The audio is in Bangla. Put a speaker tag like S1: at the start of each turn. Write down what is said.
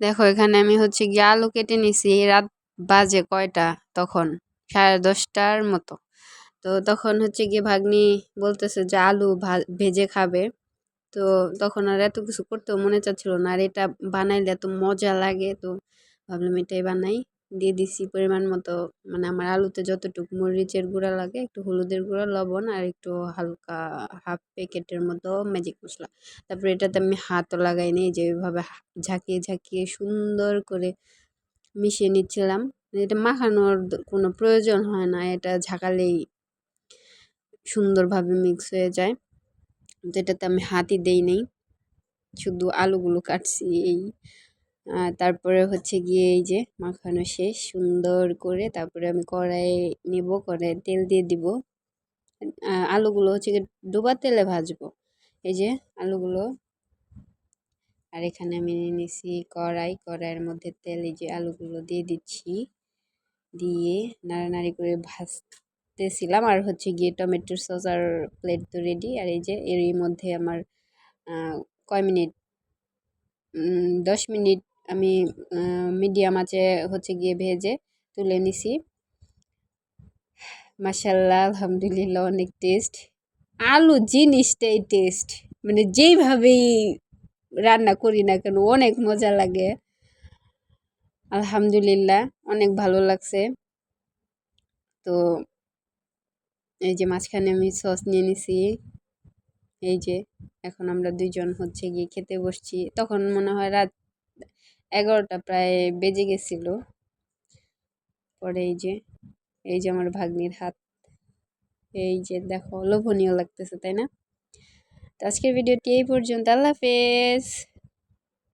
S1: দেখো, এখানে আমি হচ্ছে গিয়ে আলু কেটে নিছি রাত বাজে কয়টা তখন? সাড়ে দশটার মতো। তো তখন হচ্ছে গিয়ে ভাগ্নি বলতেছে যে, আলু ভেজে খাবে। তো তখন আর এত কিছু করতেও মনে চাচ্ছিল না। আর এটা বানাইলে এত মজা লাগে। তো ভাবলাম এটাই বানাই। দিয়ে দিছি পরিমাণ মতো। মানে আমার আলুতে যতটুকু মরিচের গুঁড়া লাগে, একটু হলুদের গুঁড়া, লবণ আর একটু হালকা হাফ প্যাকেটের মতো ম্যাজিক মশলা। তারপরে এটাতে আমি হাতও লাগাই নি যে ওইভাবে ঝাঁকিয়ে ঝাঁকিয়ে সুন্দর করে মিশিয়ে নিচ্ছিলাম। এটা মাখানোর কোনো প্রয়োজন হয় না, এটা ঝাঁকালেই সুন্দরভাবে মিক্স হয়ে যায়। যেটাতে আমি হাতই দেই নেই, শুধু আলুগুলো কাটছি এই তারপরে হচ্ছে গিয়ে এই যে মাখানো শেষ, সুন্দর করে তারপরে আমি কড়াই নিব কড়াই তেল দিয়ে দিব। আলুগুলো হচ্ছে গিয়ে ডুবা তেলে ভাজবো। এই যে আলুগুলো। আর এখানে আমি নিয়ে নিছি কড়াই, কড়াইয়ের মধ্যে তেল, এই যে আলুগুলো দিয়ে দিচ্ছি। দিয়ে নাড়ানাড়ি করে ভাজতেছিলাম। আর হচ্ছে গিয়ে টমেটোর সস আর প্লেট তো রেডি আর এই যে এরই মধ্যে আমার কয় মিনিট? দশ মিনিট আমি মিডিয়াম আঁচে হচ্ছে গিয়ে ভেজে তুলে নিছি। মাসাল্লাহ আলহামদুলিল্লাহ, অনেক টেস্ট আলু জিনিসটাই টেস্ট মানে যেইভাবেই রান্না করি না কেন, অনেক মজা লাগে। আলহামদুলিল্লাহ, অনেক ভালো লাগছে। তো এই যে মাঝখানে আমি সস নিয়ে নিছি। এই যে, এখন আমরা দুইজন হচ্ছে গিয়ে খেতে বসছি। তখন মনে হয় রাত এগারোটা প্রায় বেজে গেছিল। পরে এই যে এই যে আমার ভাগ্নির হাত, এই যে দেখো, লোভনীয় লাগতেছে, তাই না? তো আজকের ভিডিওটি এই পর্যন্ত। আল্লাহ হাফেজ।